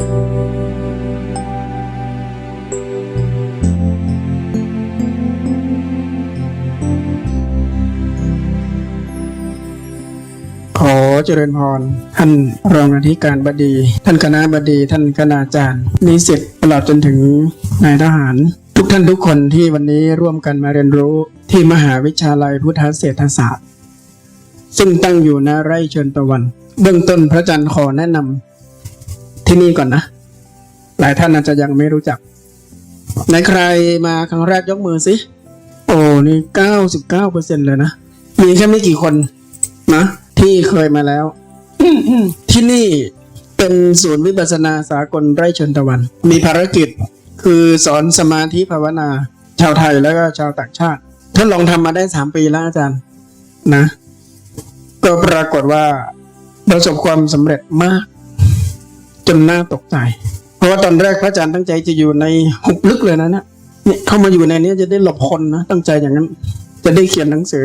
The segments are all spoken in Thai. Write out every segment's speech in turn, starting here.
ขอเจริญพร ท่านรองอธิการบดี ท่านคณะบดี ท่านคณาจารย์นิสิตตลอดจนถึงนายทหาร ทุกท่านทุกคนที่วันนี้ร่วมกันมาเรียนรู้ที่มหาวิทยาลัยพุทธเศรษฐศาสตร์ ซึ่งตั้งอยู่ณไร่เชิญตะวัน เบื้องต้นพระอาจารย์ขอแนะนำ ที่นี่ก่อนนะ หลายท่านอาจจะยังไม่รู้จักไหนใครมาครั้งแรกยกมือสิ โอ้นี่เก้าสิบเก้าเปอร์เซ็นเลยนะ มีแค่ไม่กี่คนนะที่เคยมาแล้วที่นี่เป็นศูนย์วิปัสสนาสากลไร่ชิญตะวัน มีภารกิจคือสอนสมาธิภาวนา ชาวไทยแล้วก็ชาวต่างชาติทดลองทำมาได้สามปีแล้วอาจารย์ นะ ก็ปรากฏว่าประสบความสำเร็จมาก จนน่าตกใจ เพราะว่าตอนแรกพระอาจารย์ตั้งใจจะอยู่ในหุบลึกเลยนะเนี่ยเนี่ยเข้ามาอยู่ในนี้จะได้หลบคนนะตั้งใจอย่างนั้น จะได้เขียนหนังสือ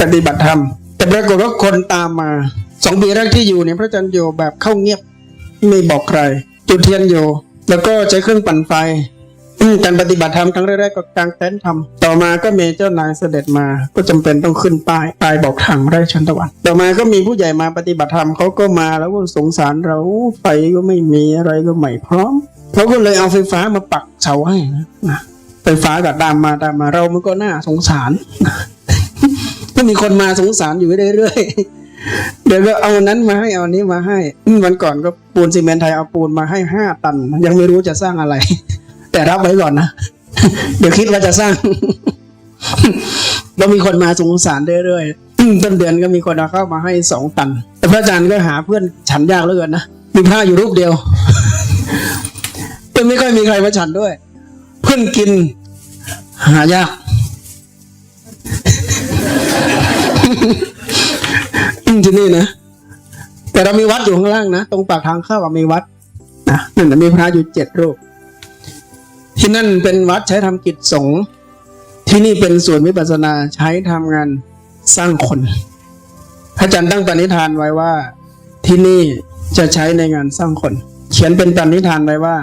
ปฏิบัติธรรม แต่ปรากฏว่าคนตามมาสองปีแรกที่อยู่เนี่ยพระอาจารย์อยู่แบบเข้าเงียบไม่บอกใคร จุดเทียนอยู่ แล้วก็ใช้เครื่องปั่นไฟ การปฏิบัติธรรมครั้งแรกๆก็กางเต็นท์ทำต่อมาก็มีเจ้านายเสด็จมา ก็จำเป็นต้องขึ้นป้ายป้ายบอกทางไร่ชันตะวัน ต่อมาก็มีผู้ใหญ่มาปฏิบัติธรรมเขาก็มาแล้วก็สงสารเราไฟก็ไม่มีอะไรก็ไม่พร้อมเขาก็เลยเอาไฟฟ้ามาปักเสาให้นะไฟฟ้าก็ตามมาตามมาเรามันก็น่าสงสารก็มีคนมาสงสารอยู่เรื่อยเดี๋ยวก็เอานั้นมาให้เอานี้มาให้วันก่อนก็ปูนซีเมนต์ไทยเอาปูนมาให้ห้าตัน ยังไม่รู้จะสร้างอะไร แต่รับไว้ก่อนนะ เดี๋ยวคิดว่าจะสร้างก็มีคนมาสงสารเรื่อยๆต้นเดือนก็มีคนเอาเข้ามาให้สองตัน แต่พระอาจารย์ก็หาเพื่อนฉันยากเหลือเกินนะมีพระอยู่รูปเดียวก็ไม่ค่อยมีใครมาฉันด้วย เพื่อนกิน หายากอืมที่นี่นะแต่เรามีวัดอยู่ข้างล่างนะ ตรงปากทางเข้ามีวัดนะนั่นมีพระอยู่เจ็ดรูป ที่นั่นเป็นวัดใช้ทำกิจสงฆ์ที่นี่เป็นส่วนวิปัสสนาใช้ทำงานสร้างคน พระอาจารย์ตั้งปณิธานไว้ว่า ที่นี่จะใช้ในงานสร้างคน เขียนเป็นปณิธานไว้ว่า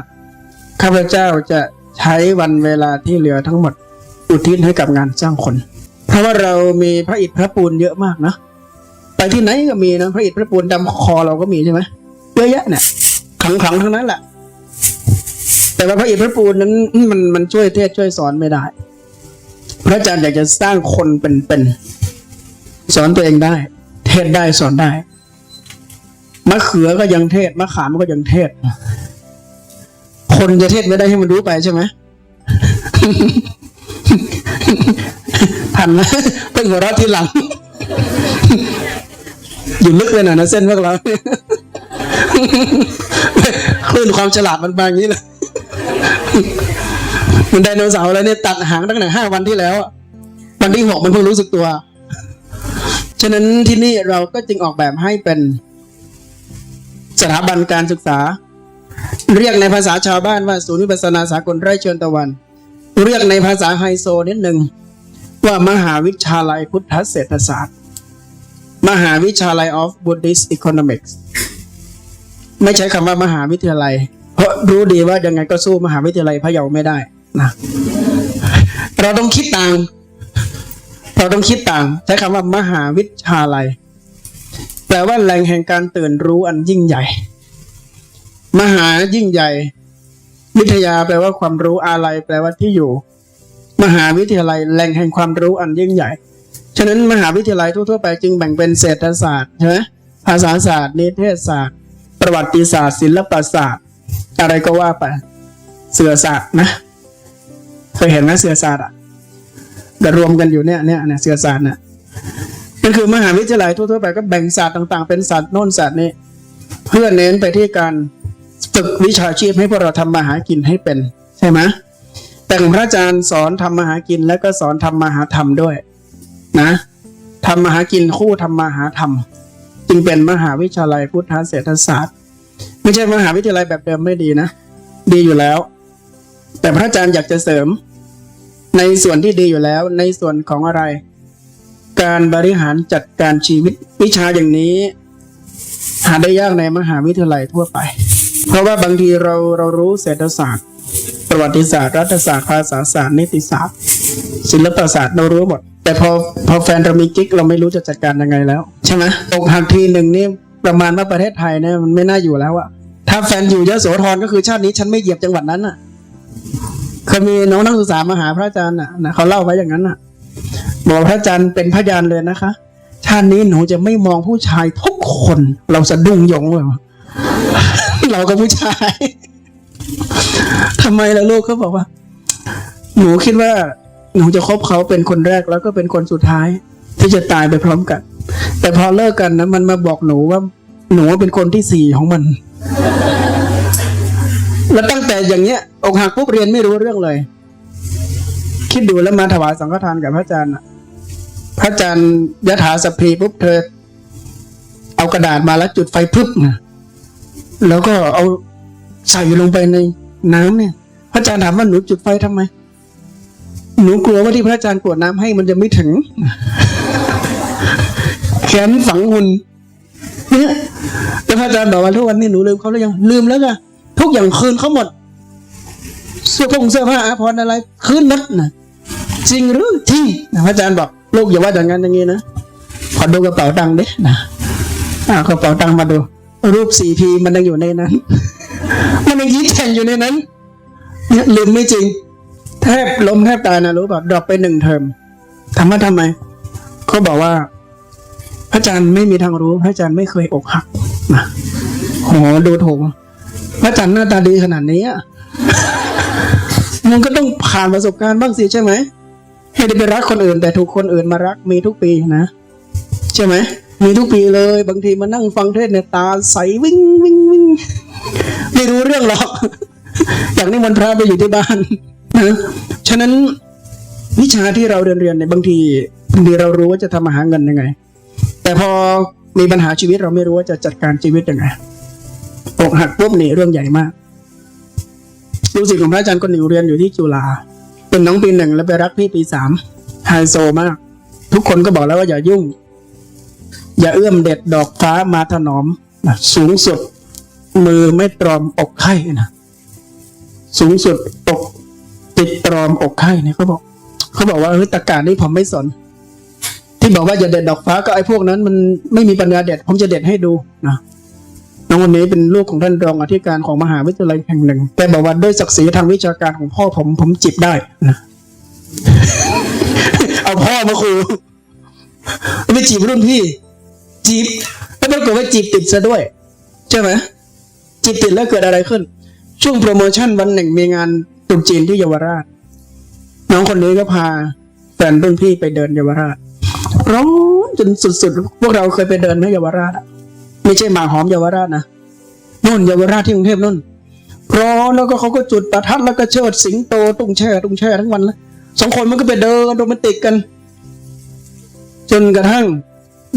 ข้าพเจ้าจะใช้วันเวลาที่เหลือทั้งหมด อุทิศให้กับงานสร้างคน เพราะว่าเรามีพระอิฐพระปูนเยอะมากนะไปที่ไหนก็มีนะพระอิฐพระปูนดำคอเราก็มีใช่ไหมเยอะแยะเนี่ยขังๆทั้งนั้นแหละ แต่ว่าพระอิฐพระปูนนั้นมันมันช่วยเทศช่วยสอนไม่ได้ พระอาจารย์อยากจะสร้างคนเป็นๆสอนตัวเองได้ เทศได้สอนได้มะเขือก็ยังเทศมะขามก็ยังเทศ คนจะเทศไม่ได้ให้มันรู้ไปใช่ไหมทันนะเพิ่งหัวเราะทีหลัง อยู่ลึกเลยนะนะเส้นพวกเราคลื่นความฉลาดมันบางอย่างนี้เลย มันไดโนเสาร์แล้วเนี่ยตัดหางตั้งแต่ห้าวันที่แล้ว วันที่หกมันเพิ่งรู้สึกตัว ฉะนั้นที่นี่เราก็จึงออกแบบให้เป็นสถาบันการศึกษา เรียกในภาษาชาวบ้านว่าศูนย์วิปัสสนาสากลไร่เชิญตะวัน เรียกในภาษาไฮโซนิดหนึ่งว่ามหาวิทยาลัยพุทธเศรษฐศาสตร์ มหาวิทยาลัย of Buddhist Economics ไม่ใช้คำว่ามหาวิทยาลัย เพราะรู้ดีว่ายังไงก็สู้มหาวิทยาลัยพะเยาไม่ได้นะเราต้องคิดต่าง เราต้องคิดต่างใช้คำว่ามหาวิทยาลัยแปลว่าแหล่งแห่งการตื่นรู้อันยิ่งใหญ่ มหายิ่งใหญ่ วิทยาแปลว่าความรู้อาลัยแปลว่าที่อยู่ มหาวิทยาลัยแหล่งแห่งความรู้อันยิ่งใหญ่ฉะนั้นมหาวิทยาลัยทั่วๆไปจึงแบ่งเป็นเศรษฐศาสตร์ใช่ไหมภาษาศาสตร์นิเทศศาสตร์ ประวัติศาสตร์ ศิลปศาสตร์ อะไรก็ว่าไปเสือศาสตร์นะเคยเห็นไหมเสือศาสตร์อะแต่รวมกันอยู่เนี่ยเนี่ยเนี่ยเสือศาสตร์น่ะนั่นคือมหาวิทยาลัยทั่วๆไปก็แบ่งศาสตร์ต่างๆ เป็นศาสตร์โน่นศาสตร์นี้ เพื่อเน้นไปที่การฝึกวิชาชีพให้พวกเราทำมาหากินให้เป็น ใช่ไหมแต่ของพระอาจารย์สอนทำมาหากินแล้วก็สอนทำมาหาธรรมด้วย นะทำมาหากินคู่ทำมาหาธรรม จึงเป็นมหาวิทยาลัยพุทธเศรษฐศาสตร์ ไม่ใช่มหาวิทยาลัยแบบเดิมไม่ดีนะ ดีอยู่แล้ว แต่พระอาจารย์อยากจะเสริม ในส่วนที่ดีอยู่แล้ว ในส่วนของอะไร การบริหารจัดการชีวิตวิชาอย่างนี้ หาได้ยากในมหาวิทยาลัยทั่วไป เพราะว่าบางทีเราเรารู้เศรษฐศาสตร์ ประวัติศาสตร์ รัฐศาสตร์ภาษาศาสตร์นิติศาสตร์ ศิลปศาสตร์เรารู้หมดแต่พอพอแฟนเรามีกิ๊กเราไม่รู้จะจัดการยังไงแล้ว ใช่ไหมอกหักทีหนึ่งนี่ ประมาณว่าประเทศไทยเนี่ยมันไม่น่าอยู่แล้วอะถ้าแฟนอยู่ยโสธรก็คือชาตินี้ฉันไม่เหยียบจังหวัดนั้นอะเคยมีน้องนักศึกษามาหาพระอาจารย์อะนะเขาเล่าไว้อย่างนั้นอะบอกพระอาจารย์เป็นพยานเลยนะคะ ชาตินี้หนูจะไม่มองผู้ชายทุกคน เราสะดุ้งยงเลยเราก็ผู้ชายทำไมล่ะลูกเขาบอกว่า หนูคิดว่า หนูจะคบเขาเป็นคนแรกแล้วก็เป็นคนสุดท้าย ที่จะตายไปพร้อมกัน แต่พอเลิกกันนะมันมาบอกหนูว่า หนูเป็นคนที่สี่ของมัน แล้วตั้งแต่อย่างเงี้ยอกหักปุ๊บเรียนไม่รู้เรื่องเลย คิดดูแล้วมาถวายสังฆทานกับพระอาจารย์พระอาจารย์ยถาสพีปุ๊บเธอ เอากระดาษมาแล้วจุดไฟพึบนะแล้วก็เอาใส่ลงไปในน้ำเนี่ย พระอาจารย์ถามว่าหนูจุดไฟทำไม หนูกลัวว่าที่พระอาจารย์กวดน้ำให้มันจะไม่ถึง ขนฝังหุ่นเนี่ยแต่พระอาจารย์บอกว่าทุกวันนี้หนูลืมเขาแล้วยังลืมแล้วไงทุกอย่างคืนเขาหมด เสื้อผงเสื้อผ้าอาภรณ์อะไร คืนหมดนะจริงหรือจริงพระอาจารย์บอกลูกอย่าว่าอย่างนั้นอย่างนี้นะขอดูกระเป๋าตังค์ดินะอ่ากระเป๋าตังค์มาดู รูปสี่พีมันยังอยู่ในนั้น มันยังยิ้มแฉ่งอยู่ในนั้นเนี่ยลืมไม่จริงแทบล้มแทบตายนะรู้ป่ะดรอปไปหนึ่งเทอมถามว่าทำไมเขาบอกว่า พระอาจารย์ไม่มีทางรู้ พระอาจารย์ไม่เคยอกหักนะโหดูถูกพระอาจารย์หน้าตาดีขนาดนี้มันก็ต้องผ่านประสบการณ์บ้างสิใช่ไหมให้ได้ไปรักคนอื่น แต่ถูกคนอื่นมารักมีทุกปีนะ ใช่ไหมมีทุกปีเลย บางทีมานั่งฟังเทศน์เนี่ยตาใสวิ่งวิ่งวิ่งไม่รู้เรื่องหรอก อย่างนี้มันพระไปอยู่ที่บ้านนะฉะนั้นวิชาที่เราเรียนเรียนเนี่ยบางทีบางทีเรารู้ว่าจะทำมาหาเงินยังไง แต่พอมีปัญหาชีวิตเราไม่รู้ว่าจะจัดการชีวิตยังไงอกหักปุ๊บนี่เรื่องใหญ่มากลูกศิษย์ของพระอาจารย์คนหนึ่งเรียนอยู่ที่จุฬาเป็นน้องปีหนึ่งแล้วไปรักพี่ปีสามไฮโซมาก ทุกคนก็บอกแล้วว่าอย่ายุ่ง อย่าเอื้อมเด็ดดอกฟ้ามาถนอมนะสูงสุด มือไม่ตรอมอกไข่นะสูงสุดอกติดตรอมอกไข่เนี่ยเขาบอก เขาบอกว่าเฮ้ยตะการนี่ผมไม่สน ที่บอกว่าอย่าเด็ดดอกฟ้าก็ไอ้พวกนั้นมันไม่มีปัญญาเด็ด ผมจะเด็ดให้ดูนะน้องวันนี้เป็นลูกของท่านรองอธิการของมหาวิทยาลัยแห่งหนึ่ง แต่บอกว่าด้วยศักดิ์ศรีทางวิชาการของพ่อผมผมจิบได้นะเอาพ่อมาคูไปจีบรุ่นพี่ จีบแล้วปรากฏว่าจีบติดซะด้วย ใช่ไหมจีบติดแล้วเกิดอะไรขึ้น ช่วงโปรโมชั่นวันหนึ่งมีงานตรุษจีนที่เยาวราช น้องคนนี้ก็พาแฟนรุ่นพี่ไปเดินเยาวราช ร้อนจนสุดๆ พวกเราเคยไปเดินไหมเยาวราชอะไม่ใช่หมาหอมเยาวราชนะนู่นเยาวราชที่กรุงเทพนู่นร้อนแล้วก็เขาก็จุดประทัดแล้วก็เชิดสิงโตตุ้งแช่ตุ้งแช่ทั้งวันเลยสองคนมันก็ไปเดินโรแมนติกกัน จนกระทั่ง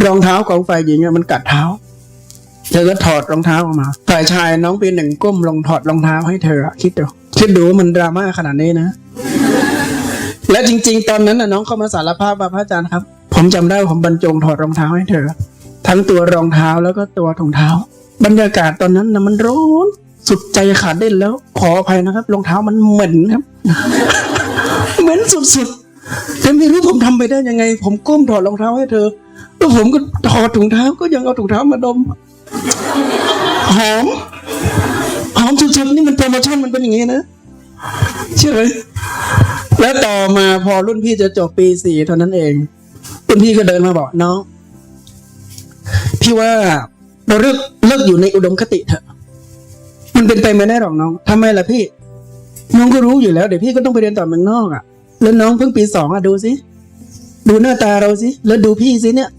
รองเท้าของฝ่ายหญิงมันกัดเท้า เธอก็ถอดรองเท้าออกมาฝ่ายชายน้องปีหนึ่งก้มลงถอดรองเท้าให้เธอคิดดูคิดดูว่ามันดราม่าขนาดนี้นะ และจริง ๆ ตอนนั้นน่ะน้องเข้ามาสารภาพว่าพระอาจารย์ครับ ผมจำได้ผมบรรจงถอดรองเท้าให้เธอ ทั้งตัวรองเท้าแล้วก็ตัวถุงเท้า บรรยากาศตอนนั้นนะมันร้อนสุดใจขาดเด่นแล้ว ขออภัยนะครับรองเท้ามันเหม็นครับ เหม็นสุดๆแต่ไม่รู้ผมทำไปได้ยังไง ผมก้มถอดรองเท้าให้เธอแล้วผมก็ถอดถุงเท้าก็ยังเอาถุงเท้ามาดมหอมหอมสุดๆนี่มันโปรโมชั่นมันเป็นอย่างนี้นะใช่ไหมแล้วต่อมาพอรุ่นพี่จะจบปีสี่เท่านั้นเอง รุ่นพี่ก็เดินมาบอกน้อง พี่ว่าเราเลิกเลิกอยู่ในอุดมคติเถอะ มันเป็นไปไม่ได้หรอกน้องทำไมล่ะพี่ น้องก็รู้อยู่แล้วเดี๋ยวพี่ก็ต้องไปเรียนต่อเมืองนอกอะ่ะ แล้วน้องเพิ่งปีสองอะดูสิ ดูหน้าตาเราสิ แล้วดูพี่สิเนี่ย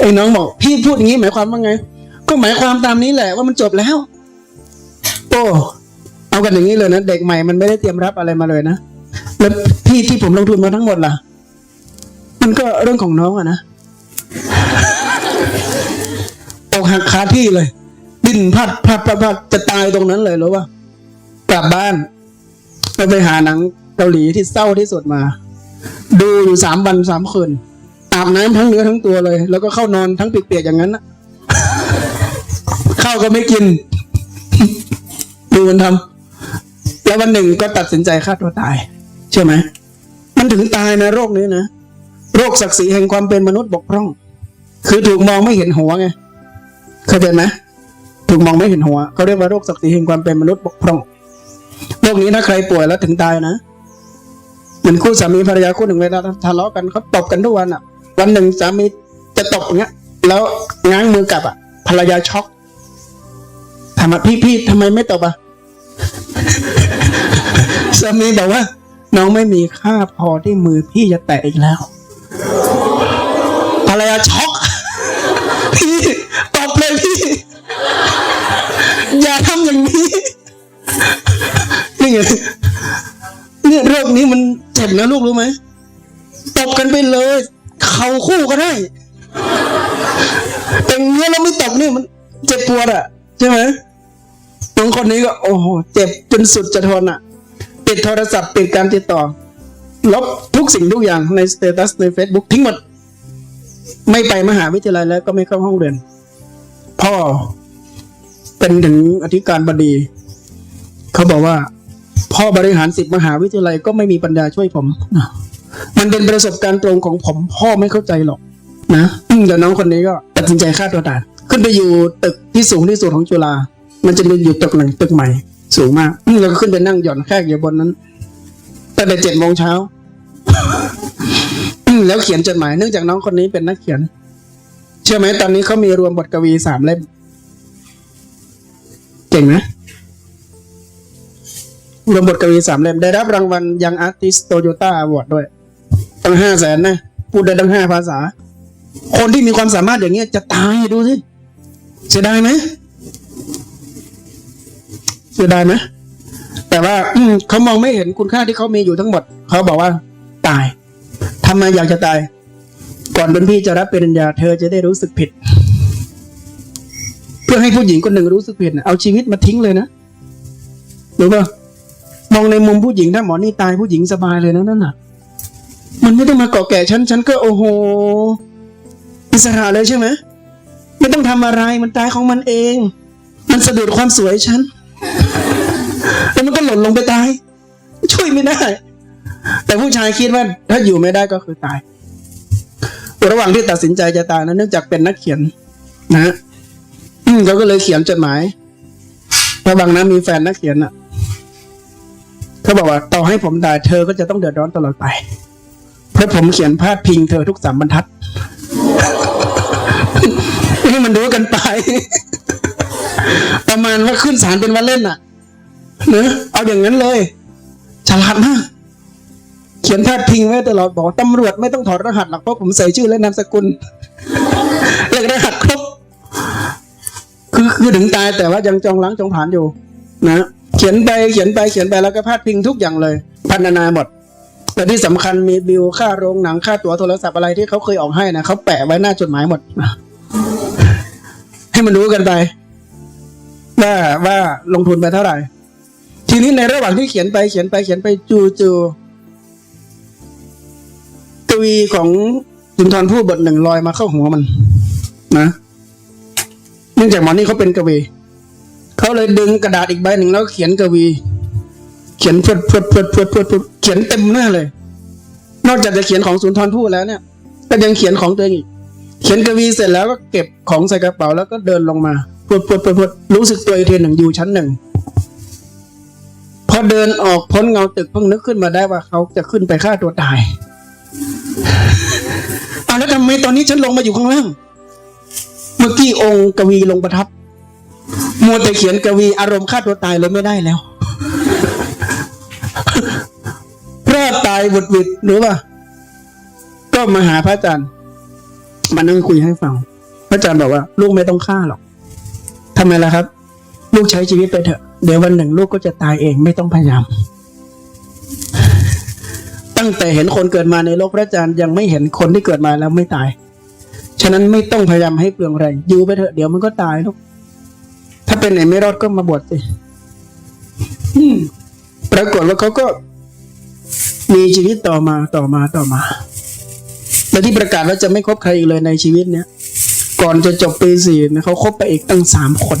ไอ้น้องบอก พี่พูดอย่างนี้หมายความว่าไง ก็หมายความตามนี้แหละว่ามันจบแล้ว โอ้เอากันอย่างนี้เลยนะเด็กใหม่มันไม่ได้เตรียมรับอะไรมาเลยนะแล้วพี่ที่ผมลงทุนมาทั้งหมดล่ะ มันก็เรื่องของน้องอะนะอกหักคาที่เลย ดิ้นพัดพัดพัดพัดจะตายตรงนั้นเลยหรู้ป่ะกลับบ้านไปไปหาหนังเกาหลีที่เศร้าที่สุดมา ดูอยู่สามวันสามคืนอาบน้ำทั้งเนื้อทั้งตัวเลย แล้วก็เข้านอนทั้งเปียกๆอย่างนั้นนะขข้าวก็ไม่กินดูมันทำแล้ววันหนึ่งก็ตัดสินใจฆ่าตัวตาย ใช่ไหมมันถึงตายนะโรคนี้นะ โรคศักดิ์ศรีแห่งความเป็นมนุษย์บกพร่อง คือถูกมองไม่เห็นหัวไงเคยเป็นไหมถูกมองไม่เห็นหัวเขาเรียกว่าโรคศักดิ์ศรีแห่งความเป็นมนุษย์บกพร่องโรคนี้ถ้าใครป่วยแล้วถึงตายนะเหมือนคู่สามีภรรยาคู่หนึ่งเวลาทะเลาะกันเขาตบกันทุกวันอะ วันหนึ่งสามีจะตบอย่างเงี้ย แล้วง้างมือกลับอะ ภรรยาช็อกถามว่าพี่พี่ทำไมไม่ตบอะสามีบอกว่า น้องไม่มีค่าพอที่มือพี่จะแตะอีกแล้ว ภรรยาช็อกพี่ตบเลยพี่ อย่าทำอย่างนี้นี่ไงเนี่ยโรคนี้มันเจ็บนะลูกรู้ไหมตบกันไปเลยเข่าคู่ก็ได้แต่เงี้ยเราไม่ตบนี่มันเจ็บปวดอะใช่ไหมบางคนนี้ก็ โอ้โหเจ็บจนสุดจะทนอะปิดโทรศัพท์ปิดการติดต่อ ลบทุกสิ่งทุกอย่างในสเตตัสใน Facebook ทิ้งหมด ไม่ไปมหาวิทยาลัยแล้วก็ไม่เข้าห้องเรียน พ่อเป็นถึงอธิการบดี เขาบอกว่า พ่อบริหารสิบมหาวิทยาลัยก็ไม่มีปัญญาช่วยผม มันเป็นประสบการณ์ตรงของผมพ่อไม่เข้าใจหรอกนะอืมแต่น้องคนนี้ก็ตัดสินใจฆ่าตัวตายขึ้นไปอยู่ตึกที่สูงที่สุดของจุฬา มันจะมีอยู่ตึกหนึ่งตึกใหม่ สูงมากแล้วก็ขึ้นไปนั่งหย่อนแคกอยู่บนนั้นตั้งแต่เจ็ดโมงเช้า แล้วเขียนจดหมายเนื่องจากน้องคนนี้เป็นนักเขียน เชื่อไหมตอนนี้เขามีรวมบทกวีสามเล่มเก่งไหมรวมบทกวีสามเล่มได้รับรางวัลยังอาร์ติสโตโยต้าอวอร์ดด้วยตั้งห้าแสนนะพูดได้ตั้งห้าภาษา คนที่มีความสามารถอย่างเงี้ยจะตายดูสิเสียดายไหมเสียดายไหมแต่ว่าเขามองไม่เห็นคุณค่าที่เขามีอยู่ทั้งหมด เขาบอกว่า ตายทำไมอยากจะตาย ก่อนเป็นพี่จะรับปริญญา เธอจะได้รู้สึกผิด เพื่อให้ผู้หญิงคนหนึ่งรู้สึกผิดนะเอาชีวิตมาทิ้งเลยนะรู้ป่ะมองในมุมผู้หญิงถ้าหมอนี่ตายผู้หญิงสบายเลยนะนั่นน่ะ มันไม่ต้องมาเกาะแก่ฉันฉันก็โอ้โหอิสระเลยใช่ไหมไม่ต้องทำอะไรมันตายของมันเอง มันสะดุดความสวยฉันแล้วมันก็หล่นลงไปตาย ช่วยไม่ได้ แต่ผู้ชายคิดว่าถ้าอยู่ไม่ได้ก็คือตาย ระหว่างที่ตัดสินใจจะตายนะเนื่องจากเป็นนักเขียน นะฮะเขาก็เลยเขียนจดหมายระหว่างนั้นมีแฟนนักเขียนอะเขาบอกว่าต่อให้ผมตายเธอก็จะต้องเดือดร้อนตลอดไป เพราะผมเขียนพาดพิงเธอทุกสามบรรทัดให้มันรู้กันไป ประมาณว่าขึ้นศาลเป็นวันเล่นอะเนอะเอาอย่างนั้นเลยฉลาดมาก เขียนพาดพิงไว้ตลอดบอกตำรวจไม่ต้องถอดรหัสหรอกเพราะผมใส่ชื่อและนามสกุลเลขรหัสครบคือคือถึงตายแต่ว่ายังจองล้างจองผ่านอยู่ นะ เขียนไปเขียนไปเขียนไปแล้วก็พาดพิงทุกอย่างเลย พันนาหมดแต่ที่สำคัญมีบิลค่าโรงหนังค่าตั๋วโทรศัพท์อะไรที่เขาเคยออกให้นะเขาแปะไว้หน้าจดหมายหมดให้มันรู้กันไปว่าว่าลงทุนไปเท่าไหร่ ทีนี้ในระหว่างที่เขียนไปเขียนไปเขียนไปจูจู วีของสุนทรภู่บทหนึ่งลอยมาเข้าหัวมัน นะเนื่องจากหมอนี่เขาเป็นกวีเขาเลยดึงกระดาษอีกใบหนึ่งแล้วเขียนกวี เขียนพวดพวดพวดพวดพวดพวดเขียนเต็มหน้าเลย นอกจากจะเขียนของสุนทรภู่แล้วเนี่ยก็ยังเขียนของตัวเองอีกเขียนกวีเสร็จแล้วก็เก็บของใส่กระเป๋าแล้วก็เดินลงมาพวดพวดพวดพวดรู้สึกตัวอีกทีหนึ่งอยู่ชั้นหนึ่งพอเดินออกพ้นเงาตึกเพิ่งนึกขึ้นมาได้ว่าเขาจะขึ้นไปฆ่าตัวตาย เอาแล้วทำไมตอนนี้ฉันลงมาอยู่ข้างล่าง เมื่อกี้องค์กวีลงประทับ มัวแต่เขียนกวีอารมณ์ฆ่าตัวตายเลยไม่ได้แล้วรอดตายบุดวิดหรือว่า ก็มาหาพระอาจารย์มานั่งคุยให้ฟัง พระอาจารย์บอกว่า ลูกไม่ต้องฆ่าหรอกทำไมล่ะครับ ลูกใช้ชีวิตไปเถอะ เดี๋ยววันหนึ่งลูกก็จะตายเองไม่ต้องพยายาม ตั้งแต่เห็นคนเกิดมาในโลกพระอาจารย์ยังไม่เห็นคนที่เกิดมาแล้วไม่ตาย ฉะนั้นไม่ต้องพยายามให้เปลืองแรงอยู่ไปเถอะเดี๋ยวมันก็ตายลูกถ้าเป็นไหนไม่รอดก็มาบวชสิปรากฏว่าเขาก็มีชีวิตต่อมาต่อมาต่อมาและที่ประกาศว่าจะไม่คบใครอีกเลยในชีวิตเนี้ยก่อนจะจบปีสี่นะเขาคบไปอีกตั้งสามคน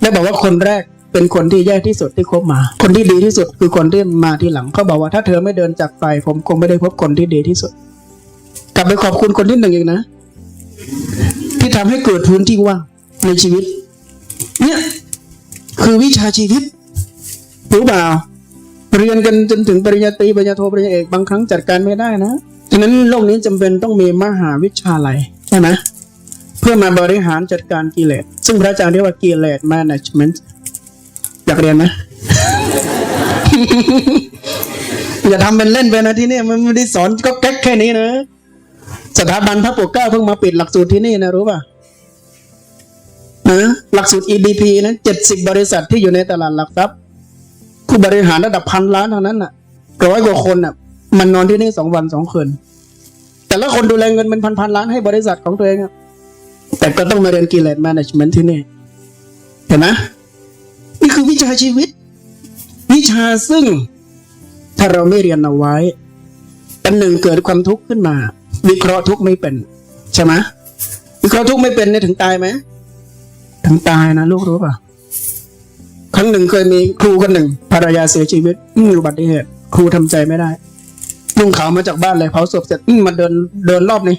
แล้บอกว่าคนแรก เป็นคนที่แย่ที่สุดที่คบมา คนที่ดีที่สุดคือคนที่มาทีหลังเขาบอกว่าถ้าเธอไม่เดินจากไป ผมคงไม่ได้พบคนที่ดีที่สุด กลับไปขอบคุณคนที่หนึ่งอีกนะ ที่ทำให้เกิดพื้นที่ว่างในชีวิต เนี่ยคือวิชาชีวิตรู้เปล่าเรียนกันจนถึงปริญญาตรีปริญญาโทปริญญาเอกบางครั้งจัดการไม่ได้นะฉะนั้นโลกนี้จำเป็นต้องมีมหาวิชาลัยใช่ไหมเพื่อมาบริหารจัดการกิเลสซึ่งพระอาจารย์เรียกว่ากิเลส management อยากเรียนไหมอย่าทำเป็นเล่นไปนะที่นี่มันไม่ได้สอนก็แก๊กแค่นี้นะสถาบันพระปกเกล้าเพิ่งมาปิดหลักสูตรที่นี่นะรู้ป่ะนะหลักสูตร EDP นะเจ็ดสิบบริษัทที่อยู่ในตลาดหลักทรัพย์ผู้บริหารระดับพันล้านเท่านั้นน่ะร้อยกว่าคนน่ะ มันนอนที่นี่สองวันสองคืนแต่ละคนดูแลเงินเป็นพันพันๆล้านให้บริษัทของตัวเองแต่ก็ต้องมาเรียนกิเลสแมネจเมนต์ที่นี่ เห็นไหม นี่คือวิชาชีวิต วิชาซึ่ง ถ้าเราไม่เรียนเอาไว้อันหนึ่งเกิดความทุกข์ขึ้นมา วิเคราะห์ทุกข์ไม่เป็น ใช่ไหมวิเคราะห์ทุกข์ไม่เป็นเนี่ยถึงตายไหมถึงตายนะลูกรู้ป่ะครั้งหนึ่งเคยมีครูคนหนึ่งภรรยาเสียชีวิตอืมอุบัติเหตุครูทำใจไม่ได้นุ่งขาวมาจากบ้านเลยเผาศพเสร็จอืมมาเดินเดินรอบนี้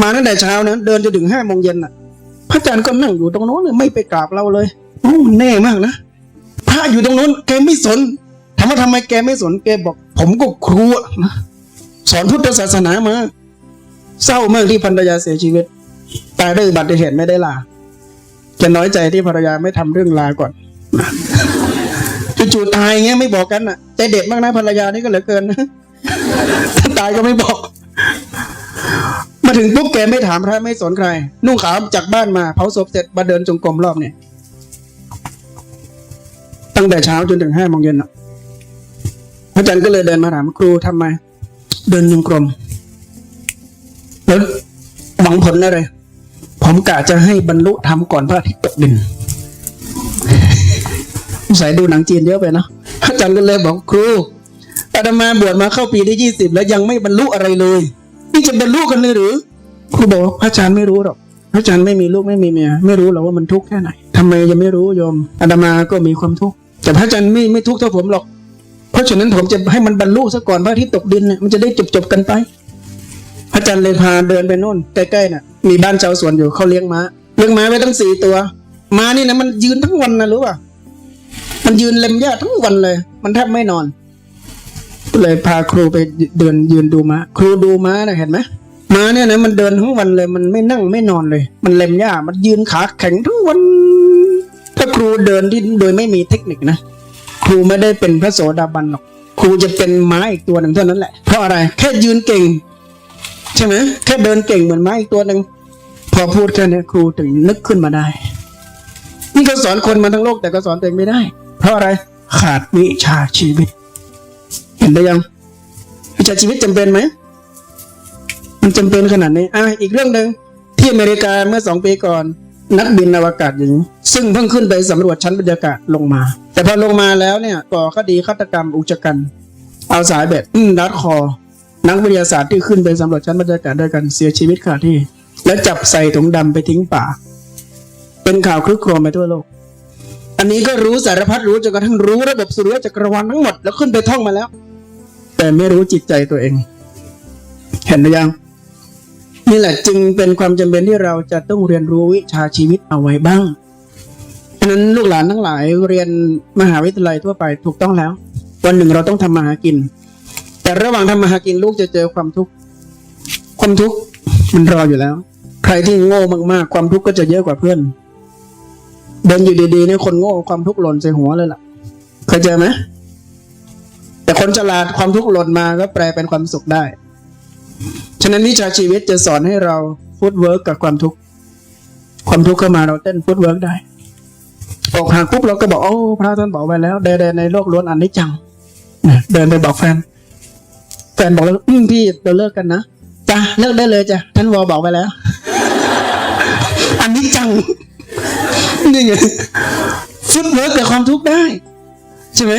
มาตั้งแต่เช้านะเดินจนถึงห้าโมงเย็นน่ะ พระอาจารย์ก็นั่งอยู่ตรงโน้นเลยไม่ไปกราบเราเลย โอ้แน่มากนะพระอยู่ตรงโน้นแกไม่สนถามว่าทำไมแกไม่สนแกบอก ผมก็ครูอะนะสอนพุทธศาสนามาเศร้ามากที่ภรรยาเสียชีวิตตายด้วยอุบัติเหตุไม่ได้ลาแกน้อยใจที่ภรรยาไม่ทำเรื่องลาก่อนจู่ๆตายเงี้ยไม่บอกกันน่ะใจเด็ดมากนะภรรยานี่ก็เหลือเกินนะถ้าตายก็ไม่บอก มาถึงปุ๊บแกไม่ถามพระไม่สนใคร นุ่งขาวจากบ้านมาเผาศพเสร็จมาเดินจงกรมรอบเนี่ย ตั้งแต่เช้าจนถึงห้าโมงเย็นน่ะพระอาจารย์ก็เลยเดินมาถามครูทำไมเดินจงกรมแล้วหวังผลอะไร ผมกะจะให้บรรลุธรรมก่อนพระอาทิตย์ตกดินใส่ดูหนังจีนเยอะไปเนาะอาจารย์ก็เลยบอกครูอาตมาบวชมาเข้าปีที่ยี่สิบแล้วยังไม่บรรลุอะไรเลยนี่จะบรรลุกันเลยหรือครูบอกว่าพระอาจารย์ไม่รู้หรอกพระอาจารย์ไม่มีลูกไม่มีเมียไม่รู้หรอกว่ามันทุกข์แค่ไหนทำไมยังไม่รู้โยมอาตมาก็มีความทุกข์ แต่พระอาจารย์ไม่ไม่ทุกข์เท่าผมหรอก เพราะฉะนั้นผมจะให้มันบรรลุซะก่อนพระอาทิตย์ตกดินเนี่ยมันจะได้จบจบกันไป พระอาจารย์เลยพาเดินไปโน่นใกล้ๆน่ะ มีบ้านชาวสวนอยู่เขาเลี้ยงม้าเลี้ยงม้าไว้ตั้งสี่ตัวม้านี่นะมันยืนทั้งวันนะรู้ป่ะมันยืนเล็มหญ้าทั้งวันเลย มันแทบไม่นอน เลยพาครูไปเดินยืนดูม้าครูดูม้านะเห็นไหมม้าเนี่ยนะมันเดินทั้งวันเลย มันไม่นั่งไม่นอนเลย มันเล็มหญ้ามันยืนขาแข็งทั้งวัน ถ้าครูเดินที่โดยไม่มีเทคนิคนะ ครูไม่ได้เป็นพระโสดาบันหรอก ครูจะเป็นไม้อีกตัวหนึ่งเท่านั้นแหละ เพราะอะไร แค่ยืนเก่ง ใช่ไหมแค่เดินเก่งเหมือนไม้อีกตัวหนึ่ง พอพูดแค่นี้ครูถึงนึกขึ้นมาได้ นี่เขาสอนคนมาทั้งโลกแต่ก็สอนตัวเองไม่ได้ เพราะอะไร ขาดวิชาชีวิต เห็นได้ยัง วิชาชีวิตจำเป็นไหม มันจำเป็นขนาดนี้ อะ อีกเรื่องหนึ่งที่อเมริกาเมื่อสองปีก่อน นักบินอวกาศหญิง ซึ่งเพิ่งขึ้นไปสำรวจชั้นบรรยากาศลงมา แต่พอลงมาแล้วเนี่ยก่อคดีฆาตกรรมอุกชกัน เอาสายเบ็ดมรัดคอ นักวิทยาศาสตร์ที่ขึ้นไปสำรวจชั้นบรรยากาศด้วยกันเสียชีวิตคาที่ และจับใส่ถุงดำไปทิ้งป่า เป็นข่าวคลึกโครมไปทั่วโลก อันนี้ก็รู้สารพัดรู้จนกระทั่งรู้ระบบสุริยะจักรวาลทั้งหมดแล้วขึ้นไปท่องมาแล้ว แต่ไม่รู้จิตใจตัวเอง เห็นหรือยัง นี่แหละจึงเป็นความจำเป็นที่เราจะต้องเรียนรู้วิชาชีวิตเอาไว้บ้างฉะนั้นลูกหลานทั้งหลายเรียนมหาวิทยาลัยทั่วไปถูกต้องแล้ว วันหนึ่งเราต้องทำมาหากิน แต่ระหว่างทำมาหากินลูกจะเจอความทุกข์ความทุกข์มันรออยู่แล้ว ใครที่โง่มากๆ ความทุกข์ก็จะเยอะกว่าเพื่อน เดินอยู่ดีๆเนี่ยคนโง่ความทุกข์หล่นใส่หัวเลยล่ะเคยเจอไหมแต่คนฉลาดความทุกข์หล่นมาก็แปลเป็นความสุขได้ ฉะนั้นวิชาชีวิตจะสอนให้เราฟุตเวิร์กกับความทุกข์ ความทุกข์เข้ามาเราเต้นฟุตเวิร์กได้อกหักปุ๊บเราก็บอกโอ้พระท่านบอกไว้แล้วเดินในโลกล้วนอันนี้จังเดินไปบอกแฟน แฟนบอกแล้วอืมพี่เราเลิกกันนะจ้ะเลิกได้เลยจ้ะท่านวอบอกไปแล้ว อันนี้จังนี่ไงฟุตเวิร์กกับความทุกข์ได้ ใช่ไหม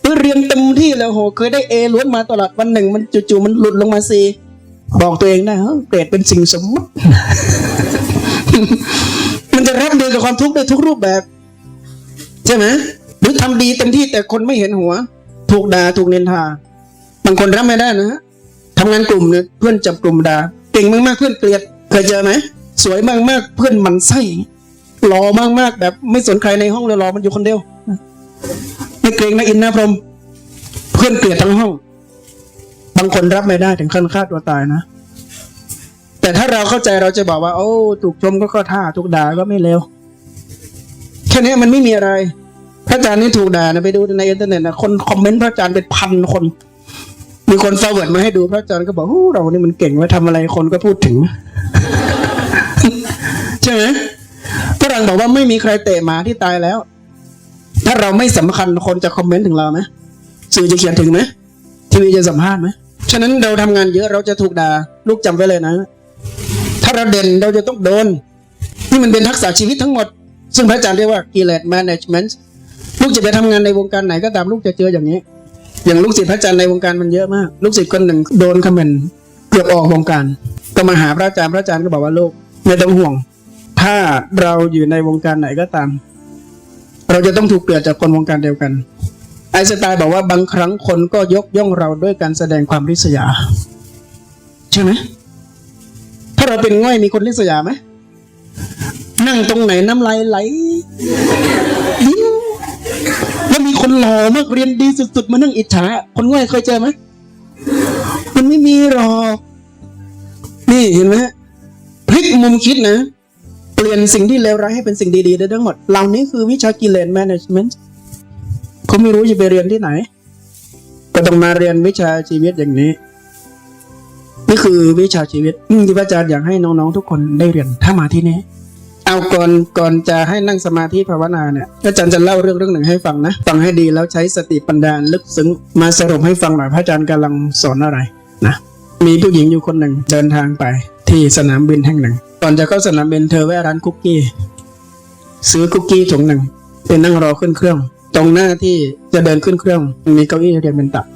เออเรียนเต็มที่แล้วโหเคยได้เอล้วนมาตลอดวันหนึ่ง มันจู่ๆมันหลุดลงมาซี บอกตัวเองได้เฮ้ยเกรดเป็นสิ่งสมมติ มันจะรับมือกับความทุกข์ได้ทุกรูปแบบ ใช่ไหมหรือทำดีเต็มที่แต่คนไม่เห็นหัว ถูกด่าถูกเนินทาบางคนรับไม่ได้นะฮะทำงานกลุ่มเนี่ยเพื่อนจับกลุ่มด่าเก่งมากๆเพื่อนเกลียดเคยเจอไหมสวยมากๆเพื่อนหมันไส้หล่อมากๆแบบไม่สนใครในห้องเลยหล่อมันอยู่คนเดียวไม่เกรงนะอินนะพรม เพื่อนเกลียดทั้งห้อง บางคนรับไม่ได้ถึงขั้นฆ่าตัวตายนะ แต่ถ้าเราเข้าใจเราจะบอกว่า โอ้ ถูกชมก็ข้าท่าถูกด่าก็ไม่เลวแค่นี้มันไม่มีอะไร พระอาจารย์นี่ถูกด่านะไปดูในอินเทอร์เน็ตนะคนคอมเมนต์พระอาจารย์เป็นพันคน มีคนฟอร์เวิร์ดมาให้ดูพระอาจารย์ก็บอกโอ้เรานี่มันเก่งไว้ทำอะไรคนก็พูดถึงใช่ไหมฝรั่งบอกว่าไม่มีใครเตะหมาที่ตายแล้ว ถ้าเราไม่สำคัญคนจะคอมเมนต์ถึงเราไหมสื่อจะเขียนถึงไหมทีวีจะสัมภาษณ์ไหม ฉะนั้นเราทำงานเยอะเราจะถูกด่าลูกจำไว้เลยนะ ถ้าเราเด่นเราจะต้องโดนนี่มันเป็นทักษะชีวิตทั้งหมด ซึ่งพระอาจารย์เรียกว่ากิเลส management ลูกจะไปทำงานในวงการไหนก็ตามลูกจะเจออย่างนี้ อย่างลูกศิษย์พระอาจารย์ในวงการมันเยอะมาก ลูกศิษย์คนหนึ่งโดนคอมเมนต์เกือบออกวงการก็มาหาพระอาจารย์พระอาจารย์ก็บอกว่าลูกไม่ต้องห่วง ถ้าเราอยู่ในวงการไหนก็ตาม เราจะต้องถูกเกลียดจากคนวงการเดียวกัน ไอน์สไตน์บอกว่าบางครั้งคนก็ยกย่องเราด้วยการแสดงความริษยา ใช่ไหมถ้าเราเป็นง่อยมีคนริษยาไหมนั่งตรงไหนน้ำลายไหลยิ้มแล้วมีคนหล่อมากเรียนดีสุดๆ มานั่งอิจฉาคนง่อยเคยเจอไหมมันไม่มีหรอกนี่เห็นไหมพลิกมุมคิดนะ เปลี่ยนสิ่งที่เลวร้ายให้เป็นสิ่งดีๆได้ทั้งหมด เหล่านี้คือวิชากิเลส management เขาไม่รู้จะไปเรียนที่ไหน ก็ต้องมาเรียนวิชาชีวิตอย่างนี้ นี่คือวิชาชีวิตที่พระอาจารย์อยากให้น้องๆทุกคนได้เรียนถ้ามาที่นี้เอาก่อนก่อนจะให้นั่งสมาธิภาวนาเนี่ยอาจารย์จะเล่าเรื่องเรื่องหนึ่งให้ฟังนะฟังให้ดีแล้วใช้สติปัญญาลึกซึ้งมาสรุปให้ฟังหน่อยพระอาจารย์กำลังสอนอะไรนะมีผู้หญิงอยู่คนหนึ่งเดินทางไป ที่สนามบินแห่งหนึ่งก่อนจะเข้าสนามบินเธอแวะร้านคุกกี้ ซื้อคุกกี้ถุงหนึ่งไปนั่งรอขึ้นเครื่อง ตรงหน้าที่จะเดินขึ้นเครื่องมีเก้าอี้เรียงเป็นตับ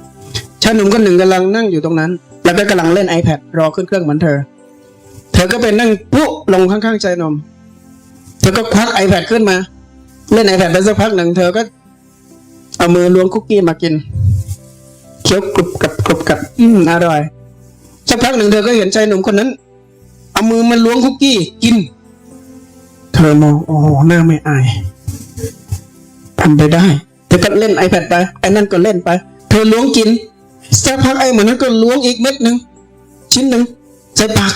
ชายหนุ่มคนหนึ่งกำลังนั่งอยู่ตรงนั้น แล้วก็กำลังเล่น iPad รอขึ้นเครื่องเหมือนเธอ เธอก็ไปนั่งปุ๊ลงข้างๆชายหนุ่มเธอก็ควัก iPad ขึ้นมา เล่น iPad ไปสักพักหนึ่งเธอก็ เอามือล้วงคุกกี้มากินเคี้ยวกรุบกับกรุบกับ อืมอร่อยสักพักหนึ่งเธอก็เห็นชายหนุ่มคนนั้น เอามือมาล้วงคุกกี้กิน เธอมองโอ้โหหน้าไม่อาย ทำไปได้ เธอก็เล่น iPad ไปไอ้นั่นก็เล่นไป เธอล้วงกินสักพักไอ้เหมือนนั้นก็ล้วงอีกเม็ดหนึ่งชิ้นหนึ่งใส่ปาก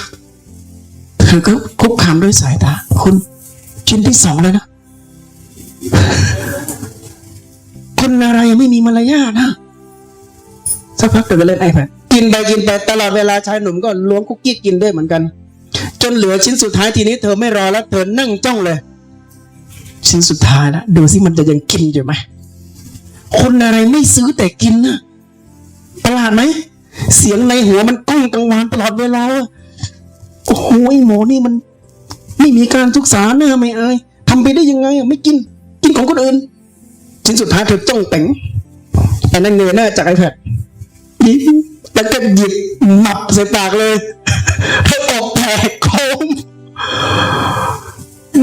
เธอก็คุกคามด้วยสายตาคุณชิ้นที่สองเลยนะคนอะไรยังไม่มีมารยาทนะสักพักเธอก็เล่น iPad กินไปกินไปตลอดเวลาชายหนุ่มก็ล้วงคุกกี้กินด้วยเหมือนกัน จนเหลือชิ้นสุดท้ายทีนี้เธอไม่รอแล้วเธอนั่งจ้องเลย ชิ้นสุดท้ายแล้วดูสิมันจะยังกินอยู่ไหมคนอะไรไม่ซื้อแต่กินนะประหลาดไหมเสียงในหัวมันก้องกังวานตลอดเวลาโอ้โหไอหมอนี่มัน ไม่มีการศึกษาเนื้อไม่อายทำไปได้ยังไงอะไม่กิน กินของคนอื่น ชิ้นสุดท้ายเธอจ้องแต่งไอ้นั่นเงยหน้าจากไอแพดแล้วก็หยิบหมับใส่ปากเลยเธอออกแผลโคม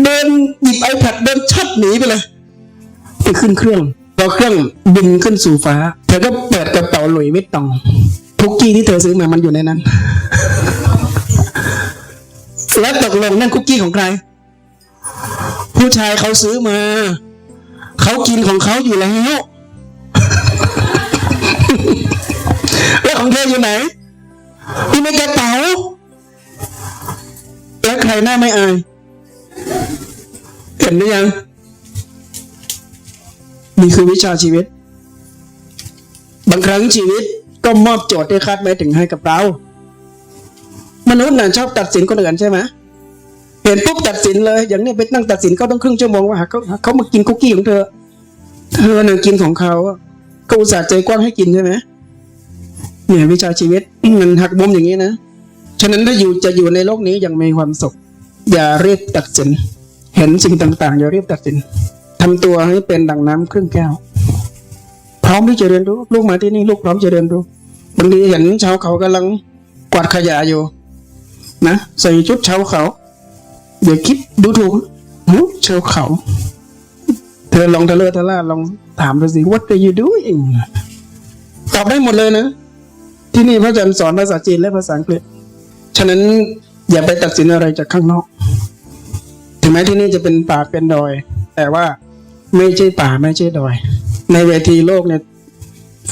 เดินหยิบไอแพดเดินชัดหนีไปเลยไปขึ้นเครื่องพอเครื่องบินขึ้นสู่ฟ้าเธอก็เปิดกระเป๋าหลุยส์วิตตองทุกกี้ที่เธอซื้อมามันอยู่ในนั้น แล้วตกลงนั่นคุกกี้ของใคร ผู้ชายเขาซื้อมา เขากินของเขาอยู่แล้วแล้วของเธออยู่ไหนอยู่ในกระเป๋า แล้วใครหน้าไม่อาย เห็นหรือยัง นี่คือวิชาชีวิต บางครั้งชีวิตก็มอบโจทย์ที่คาดไม่ถึงให้กับเรา มนุษย์น่ะชอบตัดสินคนอื่นใช่ไหมเห็นปุ๊บตัดสินเลย อย่างเนี้ยไปนั่งตัดสินเขาต้องครึ่งชั่วโมงว่าเขาเขามากินคุกกี้ของเธอ เธอน่ะกินของเขาก็อุตส่าห์ใจกว้างให้กินใช่ไหมเนี่ยวิชาชีวิตมันหักมุมอย่างนี้นะ ฉะนั้นถ้าอยู่จะอยู่ในโลกนี้อย่างมีความสุข อย่ารีบตัดสิน เห็นสิ่งต่างๆอย่ารีบตัดสินทำตัวให้เป็นดังน้ำครึ่งแก้ว พร้อมที่จะเรียนรู้ลูกมาที่นี่ลูกพร้อมจะเรียนรู้บางทีเห็นชาวเขากำลังกวาดขยะอยู่ นะใส่ชุดชาวเขาเดี๋ยวคิดดูถูกหึชาวเขา เธอลองทะเลอะทะล่าลองถามดูสิ what are you doing ตอบได้หมดเลยนะ ที่นี่พระอาจารย์สอนภาษาจีนและภาษาอังกฤษ ฉะนั้นอย่าไปตัดสินอะไรจากข้างนอก ถึงแม้ที่นี่จะเป็นป่าเป็นดอย แต่ว่าไม่ใช่ป่าไม่ใช่ดอย ในเวทีโลกเนี่ย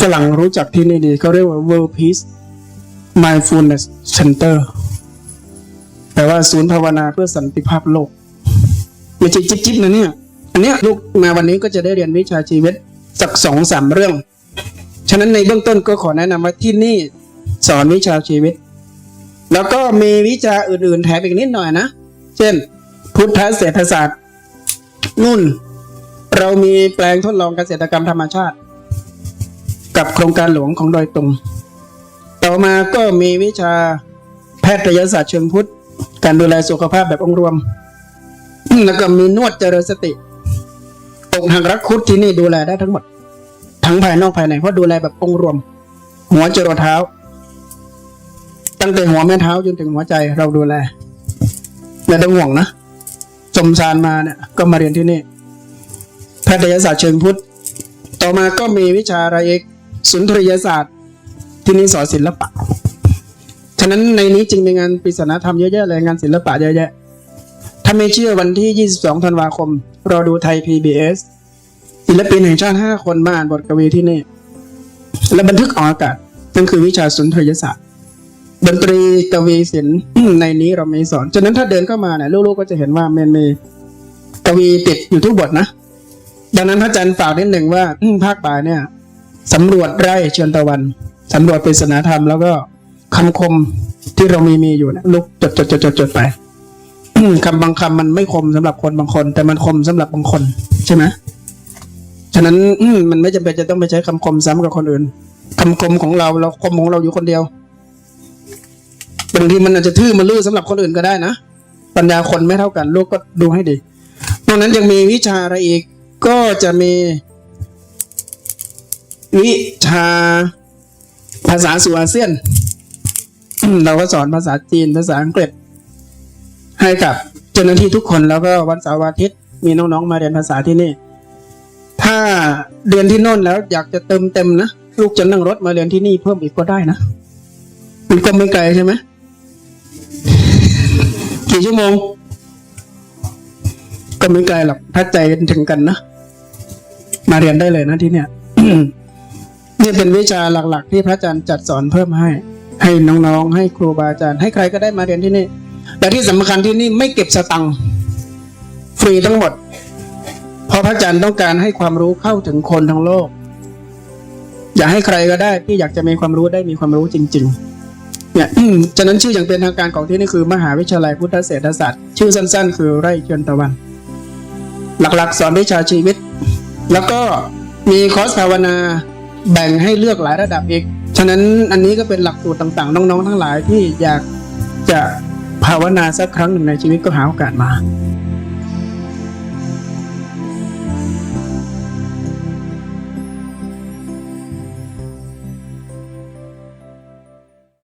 ฝรั่งรู้จักที่นี่ดีเขาเรียกว่า World Peace Mindfulness Center แปลว่าศูนย์ภาวนาเพื่อสันติภาพโลก ไม่ใช่จิ๊บจิ๊บนะเนี่ย อันเนี้ยลูกมาวันนี้ก็จะได้เรียนวิชาชีวิตสักสองสามเรื่อง ฉะนั้นในเบื้องต้นก็ขอแนะนำว่าที่นี่สอนวิชาชีวิต แล้วก็มีวิชาอื่นๆแถมอีกนิดหน่อยนะ เช่น พุทธเศรษฐศาสตร์ นุ่น เรามีแปลงทดลองเกษตรกรรมธรรมชาติ กับโครงการหลวงของดอยตุงต่อมาก็มีวิชาแพทยศาสตร์เชิงพุทธ การดูแลสุขภาพแบบองค์รวม แล้วก็มีนวดเจริญสติองค์ทางรักคุดที่นี่ดูแลได้ทั้งหมด ทั้งภายนอกภายในเพราะดูแลแบบองค์รวม หัวจรดเท้า ตั้งแต่หัวแม่เท้าจนถึงหัวใจเราดูแลไม่ต้องห่วงนะ สมสารมาเนี่ยก็มาเรียนที่นี่แพทยศาสตร์เชิงพุทธ ต่อมาก็มีวิชาอะไรอีกสุนทรียศาสตร์ ที่นี่สอนศิลปะ ฉะนั้นในนี้จึงมีงานปริศนาธรรมเยอะแยะเลยงานศิลปะเยอะแยะ ถ้าไม่เชื่อวันที่ 22 ธันวาคม รอดูไทย PBS ศิลปินแห่งชาติ 5 คนมาอ่านบทกวีที่นี่ และบันทึกออกอากาศนั่นคือวิชาสุนทรียศาสตร์ ดนตรีกวีศิลป์ในนี้เรามีสอนฉะนั้นถ้าเดินเข้ามาเนี่ยลูกๆก็จะเห็นว่ามันมีกวีติดอยู่ทุกบทนะดังนั้นพระอาจารย์ฝากนิดหนึ่งว่าภาคบ่ายเนี่ยสำรวจไร่เชิญตะวันสำรวจปริศนาธรรมแล้วก็คำคมที่เรามีมีอยู่นะลูกจดจดจดจดจดไปคำบางคำมันไม่คมสำหรับคนบางคน แต่มันคมสำหรับบางคน ใช่ไหมฉะนั้นมันไม่จำเป็นจะต้องไปใช้คำคมซ้ำกับคนอื่นคำคมของเราเราคมของเราอยู่คนเดียว บางทีมันอาจจะทื่อมันลื่อสำหรับคนอื่นก็ได้นะ ปัญญาคนไม่เท่ากันลูกก็ดูให้ดีนอกนั้นยังมีวิชาอะไรอีกก็จะมี วิชาภาษาสู่อาเซียน เราก็สอนภาษาจีนภาษาอังกฤษ ให้กับเจ้าหน้าที่ทุกคนแล้วก็วันเสาร์อาทิตย์มีน้องๆมาเรียนภาษาที่นี่ ถ้าเรียนที่โน่นแล้วอยากจะเติมเต็มนะลูกจะนั่งรถมาเรียนที่นี่เพิ่มอีกก็ได้นะมันก็ไม่ไกลใช่ไหม กี่ชั่วโมง ก็ไม่ไกลหรอกถ้าใจถึงกันนะ มาเรียนได้เลยนะที่เนี่ยนี่เป็นวิชาหลัก ๆ ที่พระอาจารย์จัดสอนเพิ่มให้ ให้น้องๆ ให้ครูบาอาจารย์ ให้ใครก็ได้มาเรียนที่นี่ แต่ที่สำคัญที่นี่ไม่เก็บสตังค์ฟรีทั้งหมด เพราะพระอาจารย์ต้องการให้ความรู้เข้าถึงคนทั้งโลก อย่าให้ใครก็ได้ที่อยากจะมีความรู้ได้มีความรู้จริง ๆ เนี่ยฉะนั้นชื่ออย่างเป็นทางการของที่นี่คือมหาวิทยาลัยพุทธเศรษฐศาสตร์ ชื่อสั้น ๆ คือไร่เชิญตะวัน หลักๆ สอนวิชาชีวิต แล้วก็มีคอร์สภาวนาแบ่งให้เลือกหลายระดับอีก ฉะนั้นอันนี้ก็เป็นหลักสูตรต่างๆ น้องๆ ทั้งหลายที่อยากจะภาวนาสักครั้งหนึ่งในชีวิตก็หาโอกาสมา